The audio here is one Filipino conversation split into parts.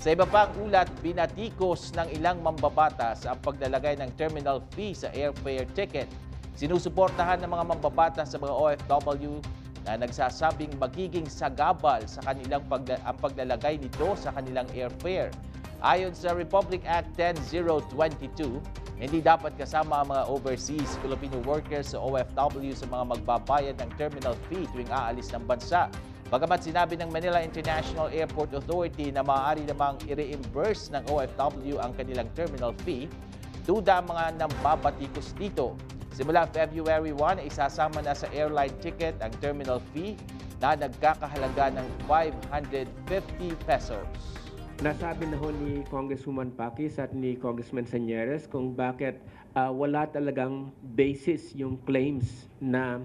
Sa iba pang ulat, binatikos ng ilang mambabatas ang paglalagay ng terminal fee sa airfare ticket. Sinusuportahan ng mga mambabatas sa mga OFW na nagsasabing magiging sagabal sa kanilang pagla- ang paglalagay nito sa kanilang airfare. Ayon sa Republic Act 10022, hindi dapat kasama ang mga overseas Filipino workers sa OFW sa mga magbabayad ng terminal fee tuwing aalis ng bansa. Bagamat sinabi ng Manila International Airport Authority na maaari namang i-reimburse ng OFW ang kanilang terminal fee, duda mga nambabatikos dito. Simula February 1, isasama na sa airline ticket ang terminal fee na nagkakahalaga ng 550 pesos. Nasabi na ho ni Congresswoman Pakis at ni Congressman Senyeres kung bakit ah, wala talagang basis yung claims na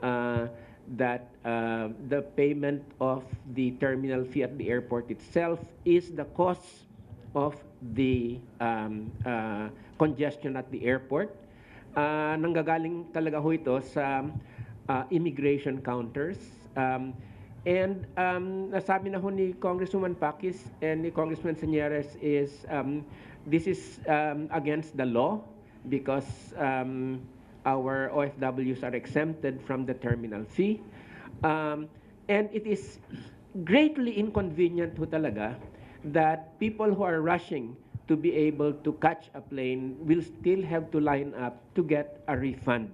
ah, that ah, the payment of the terminal fee at the airport itself is the cost of the um, ah, congestion at the airport. Ah, nanggagaling talaga ho ito sa ah, immigration counters. Um, And um, nasabi na ho ni Congresswoman Pakis and ni Congressman Senyeres is um, this is um, against the law because um, our OFWs are exempted from the terminal fee. Um, and it is greatly inconvenient ho talaga that people who are rushing to be able to catch a plane will still have to line up to get a refund.